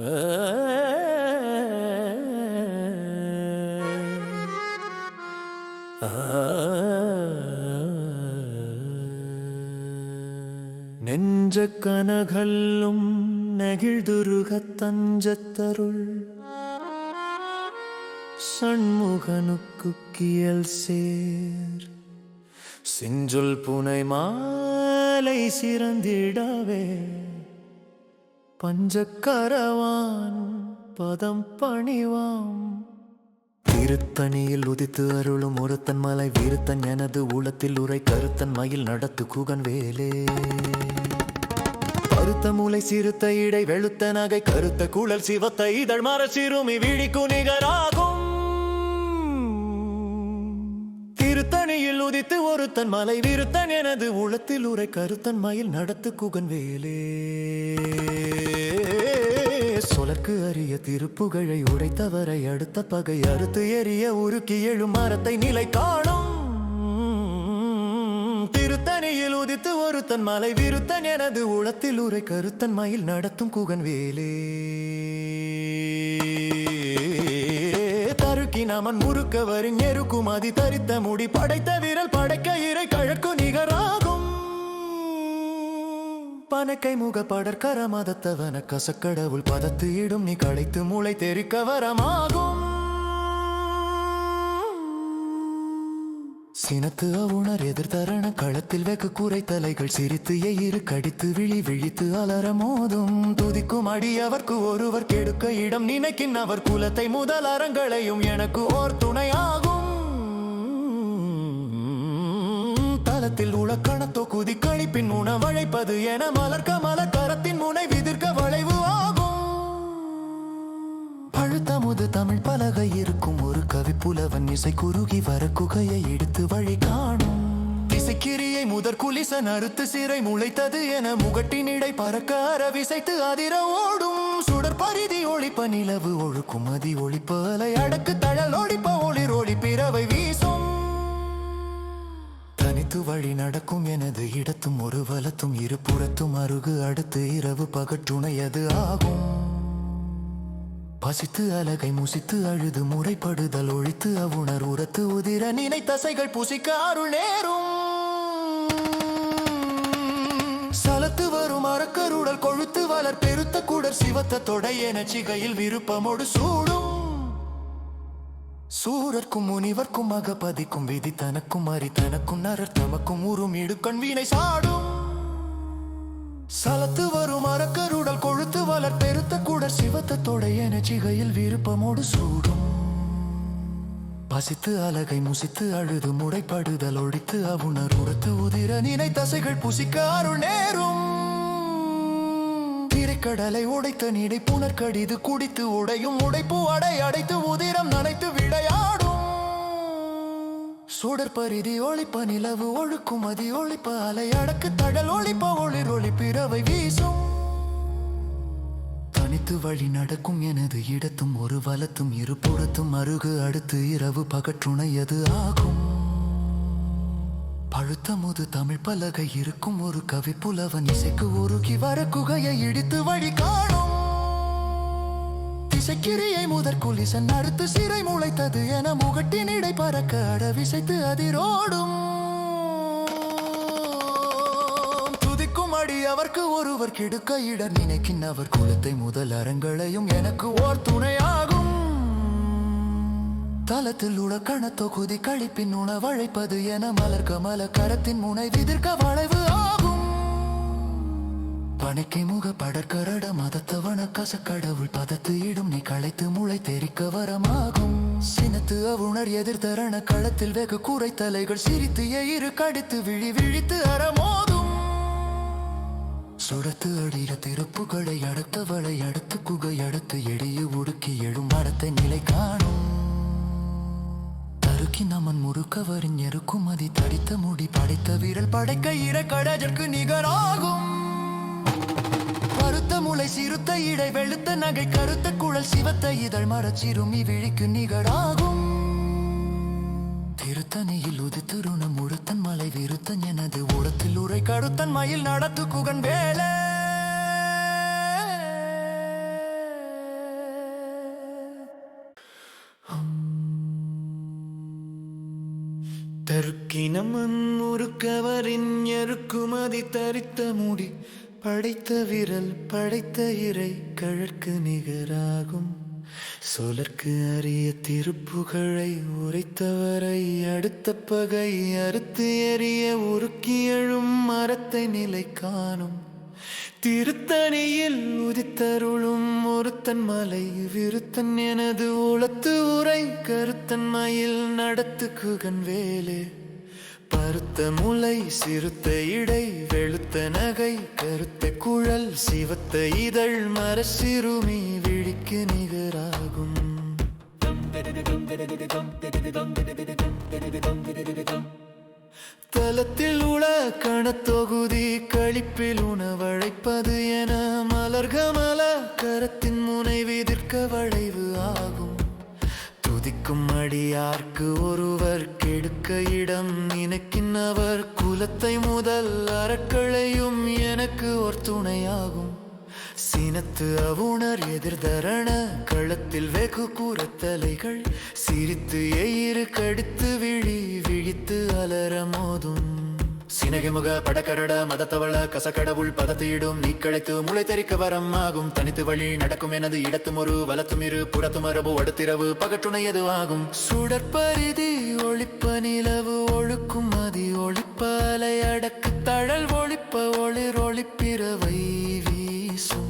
நெஞ்ச கனகல்லும் நெகிழ்துருகத் தஞ்சத்தருள் சண்முகனுக்கு கியல் சேர். செஞ்சொல் புனை மாலை சிறந்திடவே. பஞ்சக்கரவான் பதம் பணிவாம். திருத்தணியில் உதித்து அருளும் ஒருத்தன் மலை வீருத்தன் எனது உளத்தில் உரை கருத்தன் மயில் நடத்து குகன் வேலே. கருத்த மூளை சிறுத்த இடை வெளுத்த நகை கருத்த குழல் சிவத்த இதழ் மர சிறுமி விழிக்கு நிகராகும் திருத்தணியில் உதித்து ஒருத்தன் மலை வீருத்தன் எனது உளத்தில் உரை கருத்தன் மயில் நடத்து குகன் வேலே. உனக்கு அரிய திருப்புகழை உடைத்தவரை அடுத்த பகை அறுத்து எரிய உருக்கி எழும் மரத்தை நிலை காணும். திருத்தணியில் உதித்து ஒருத்தன் மலை விருத்தன் எனது உளத்தில் உரை கருத்தன் மயில் நடத்தும் குகன் வேலே. தருக்கி நமன் முறுக்கவரின் எருக்கும் அதி தரித்த முடி படைத்த வீரல் படைக்க இறை கழக்கு நிகரா பனக்கை முக படற்கர மதத்தவன கசக்கடவுள் பதத்து இடும் நீ களைத்து மூளை தெரிக்க வரமாகும். சினத்து அவுணர் எதிர்தரண களத்தில் வெக்கு கூரை தலைகள் சிரித்து எயிறு கடித்து விழி விழித்து அலர மோதும். துதிக்கும் அடியவர்க்கு ஒருவர் கெடுக்க இடம் நினைக்கின். அவர் குலத்தை முதல் அறங்களையும் எனக்கு ஓர் துணையாகும். தலத்தில் உலக்கணத்தோ குதி கழிப்பின் உணவழைப்பது என மலர்க்க மலர் கரத்தின் முனை விதிர்க்க வளைவு ஆகும். பழுத்தமுது தமிழ் பலகை இருக்கும் ஒரு கவி புலவன் இசை குறுகி வர குகையை எடுத்து வழி காணும். திசைக்கிரியை முதற் குலிச நறுத்து சிறை முளைத்தது என முகட்டினிடை பறக்க அரவிசைத்து அதிர ஓடும். சுடர் பரிதி ஒழிப்ப நிலவு ஒழுக்கும் அதி ஒளிப்ப அடக்கு தழல் ஒழிப்ப ஒளிர் ஒளி பிறவை வீசும். தனித்து வழி நடக்கும் எனது இடத்தும் ஒரு வலத்தும் இருபுறத்தும் அருகு. அடுத்து இரவு பகற்றுணையது ஆகும். பசித்து அலகை முசித்து அழுது முறைப்படுதல் ஒழித்து அவுணர் உரத்து உதிர நினை தசைகள் புசிக்க அருள் நேரும். சலத்து வரும் அரக்கருடல் கொழுத்து வளர் பெருத்த கூடர் சிவத்த தொடை என சிகையில் விருப்பமோடு சூடும். சூரர்க்கும் முனிவர்க்கும் அகபதிக்கும் விதி தனக்கும் அறி தனக்கும் நரர் தமக்கும் உறும் இடுக்கண் வீணை சாடும். சலத்து வரும் அரக்கருடல் கொழுத்து வளர் பெருத்த குடர் சிவத்த சிகையில் விருப்பமோடு சூடும். பசித்து அலகை முசித்து அழுது முடைப்படுதல் ஒழித்து அவுணர் உரத்து உதிர நினை தசைகள் புசிக்க அருள் நேரும். கடலை உடைத்த நீடை புனர்கடிது குடித்து உடையும் உடைப்பு அடை அடைத்து உதிரம் நனைத்து விடையாடும். சுடற்பரிதி ஒளிப்ப நிலவு ஒழுக்கும் அதி ஒளிப்ப அலை அடக்கு தடல் ஒளிப்ப ஒளிர் ஒளி பிறவை வீசும். தனித்து வழி நடக்கும் எனது இடத்தும் ஒரு வலத்தும் இருபுறத்தும் அருகு அடுத்து இரவு பகற்றுணையது ஆகும். பழுத்த முது தமிழ் பலகை இருக்கும் ஒரு கவி புலவன் இசைக்கு உருகி வர குகையை இடித்து வழி காணும். திசைக்கிரியை முதற் குலிசன் அறுத்து சிறை முளைத்தது என முகட்டின் இடை பறக்க அடவிசைத்து அதிரோடும். துதிக்கும் அடி அவர்க்கு ஒருவர் கெடுக்க இடர் நினைக்கின் அவர் குலத்தை முதல் அரங்களையும் எனக்கு ஓர் துணையாகும். தலத்தில் உலக்கண தொகுதி கழிப்பின் உணவழைப்பது என மலர் கமல கரத்தின் முனை விதிர்க்க வளைவு ஆகும். பணிக்கை முக படற்கரட மதத்தவன கடவுள் பதத்து இடும் நீ களைத்து முளை தெரிக்க வரமாகும். சினத்து அவுணர் எதிர்த்தரண களத்தில் வெகு கூரை தலைகள் சிரித்து எயிறு கடித்து விழி விழித்து அறமோதும். சுடத்து அடிய திருப்புகளை அடுத்தவளை அடுத்து குகை அடுத்து எடிய உடுக்கி எழும் மடத்தை நிலை காணும். நமன் முறுக்கவரின் எருக்கும் அதி தடித்த முடி படைத்த வீரல் படைக்க இர கடஜற்கு நிகராகும். கருத்த முளை சிறுத்த இடை வெளுத்த நகை கருத்த குழல் சிவத்த இதழ் மரச் சிறுமி விழிக்கு நிகழாகும் திருத்தணியில் உதித்துருணம் உடுத்தன் மலை விருத்தன் எனது உடத்தில் உரை கருத்தன் மயில் நடத்து குகன் வேலை. தருக்கினமன் முறுக்கவரின் எருக்குமதி தரித்த முடி படைத்த விரல் படைத்த இறை கழற்கு நிகராகும். சொலர்க்கு அரிய திருப்புகழை உரைத்தவரை அடுத்த பகை அறுத்து எறிய உருக்கி எழும் மரத்தை நிலை காணும். திருத்தணியில் உதித்தருளும் ஒருத்தன் மலை விருத்தன் எனது உளத்து உரை கருத்தன் மயில் நடத்து குகன் வேலே பருத்த முலை சிறுத்த இடை வெளுத்த நகை கருத்த குழல் சிவத்த இதழ் மரசிறுமி விழிக்கு நிகராகும் தலத்தில் உள கணத்தொகுதி கழிப்பில் உணவழைப்பது என மலர்கமல கரத்தின் முனை விதிர்க்க வளைவு ஆகும். துதிக்கும் அடியார்க்கு ஒருவர் கெடுக்க இடம் நினைக்கின்றவர் குலத்தை முதல் அறக்களையும் எனக்கு ஒரு துணையாகும். சினத்து அவுணர் எதிர்தரண களத்தில் வெகு கூறத்தலைகள் சிரித்து எயிறு கடித்து விழி விழித்து அலற மோதும். சினகிமுக படக்கரட மதத்தவள கசக்கடவுள் பதத்தியிடும். நீக்கழைத்து முளை தெரிக்க வரம் ஆகும். தனித்து வழி நடக்கும் எனது இடத்தும் ஒரு வலத்தும் இரு புறத்து மரபு அடுத்திரவு பகற்றுணை எதுவாகும் சுடற்பரிதி ஒளிப்ப நிலவு ஒழுக்கும் மதி ஒளிப்ப அலை அடக்கு தழல் ஒளிப்ப ஒளிர் ஒளிப்பிறவை வீசும்.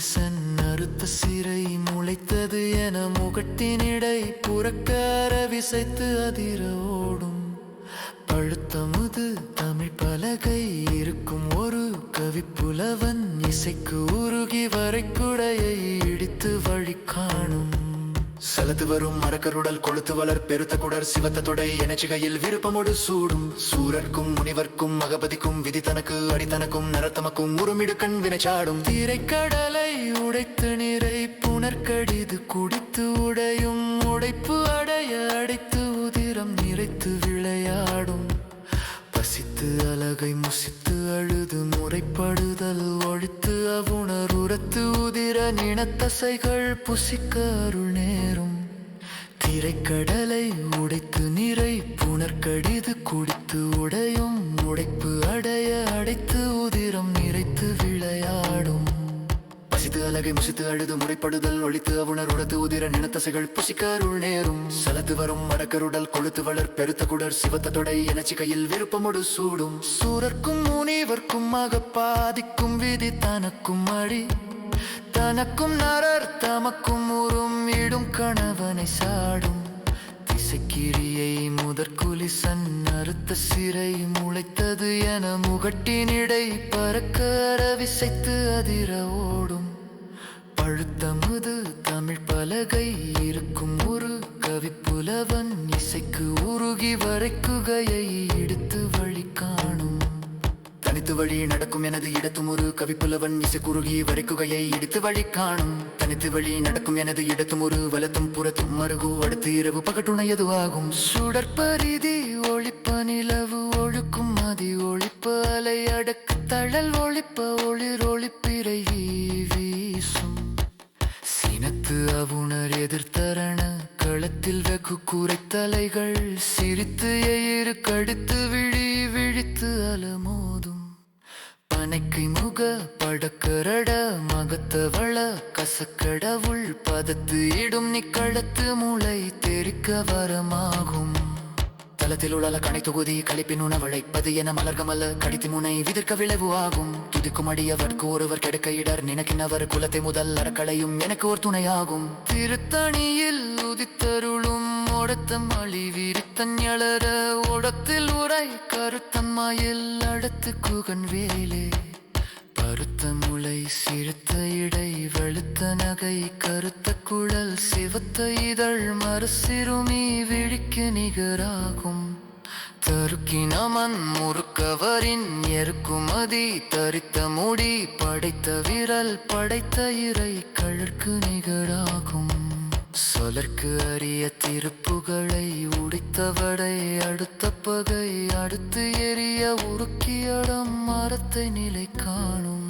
முதற்குலிசன் அறுத்த சிறை முளைத்தது என முகட்டினிடை புறக்கார விசைத்து அதிர ஓடும் பழுத்தமுது தமிழ் பலகை இருக்கும் ஒரு கவிப்புலவன் இசைக்கு உருகி வரைக்குடையை இடித்து வழி காணும் சலத்து வரும் மரக்கருடல் கொளுத்து வளர் பெருத்த குடர் சிவத்த தொடை எனச்சிகையில் விருப்பமோடு சூடும். சூரர்க்கும் முனிவர்க்கும் மகபதிக்கும் விதி தனக்கு அடித்தனக்கும் நரத்தமக்கும் உருமிடுக்கண் வினைச்சாடும். தீரைக்கடலை உடைத்து நிறை புனர்கடிது குடித்து உடையும். உடைப்பு அடைய அடைத்து உதிரம் நிறைத்து விளையாடும். பசித்து அலகை முசித்து அழுது முறைப்படுதல் ஒழித்து அவுணர் உரத்து உதிர நினத்தசைகள் புசிக்க அருள் நேரும். திரைக்கடலை உடைத்து நிறை புனர்கடிது குடித்து உடையும் உடைப்பு அடைய அடைத்து உதிரம் நிறைத்து விளையாடும். பசித்து அலகை முசித்து அழுது முறைப்படுதல் ஒழித்து அவுணர் உடத்து உதிர நினத்தசைகள் புசிக்கருள் நேரும் சலத்து வரும் மரக்கருடல் கொழுத்து வளர் பெருத்த குடர் சிவத்த தொடை எனச்சி கையில் விருப்பமுடு சூடும். சூரர்க்கும் முனிவர்க்கும் பாதிக்கும் விதி தனக்கும் அடி. தனக்கும் நரர் தமக்கும் உறும் இடும் கணவனை சாடும். திசைக்கிரியை முதற்குலி சன்னறுத்த சிறை முளைத்தது என முகட்டினிடை பறக்க விசைத்து அதிர ஓடும். பழுத்தமுது தமிழ் பலகை இருக்கும் ஒரு கவிப்புலவன் இசைக்கு உருகி வரைக்குகையை எடுத்து வழி காணும். தனித்து வழி நடக்கும் எனது இடத்தும் ஒரு கவிப்புலவன் இசை குறுகி வரைக்குகையை எடுத்து வழி காணும். தனித்து வழி நடக்கும் எனது இடத்தும் ஒரு வலத்தும் புறத்தும் மருகு அடுத்து இரவு பகட்டுணை எதுவாகும் சுடற்பரிதி ஒழிப்ப நிலவு ஒழுக்கும் மதி ஒளிப்ப அலை அடக்கு தழல் ஒழிப்ப ஒளிர் ஒளிப்பிறை வீசும். சினத்து அவுணர் எதிர்த்தரண களத்தில் வெகு கூரைத்தலைகள் சிரித்து எயிறு கடித்து விழி விழித்து அலமோதும். பனைக்கு முக படக்கரட மகத்தவள கசக்கடவுள் பதத்து இடும் நிக்களத்து மூளை தெரிக்க வரமாகும். களத்தில் உள்ள கணை தொகுதி கழிப்பின் உணவழைப்பது என மலர்கமல்ல கடித்து முனை விதிர்க்க விளைவு ஆகும். துதிக்கும் அடியவர்க்கு ஒருவர் கெடுக்க இடர். நினைக்கின்றவர் குலத்தை முதல் அறக்களையும் எனக்கு ஒரு துணையாகும். திருத்தணியில் உதித்தருளும் ஓடத்தம் அழி விரித்தன் எழற ஓடத்தில் உரை கருத்தம்மாயில் அடுத்து குகன் வேலே. பருத்த முளை சிறுத்த இடை வெளுத்த நகை கருத்த குழல் சிவத்த இதழ் மறுசிறுமி விழிக்கு நிகராகும். தருக்கினமன் முறுக்கவரின் எருக்குமதி தரித்த முடி படைத்த விரல் படைத்த இறை கழுக்கு நிகராகும். சொலர்க்கு அரிய திருப்புகளை உடித்தவடை அடுத்த பகை அடுத்து எரிய உருக்கியடம் மரத்தை நிலை காணும்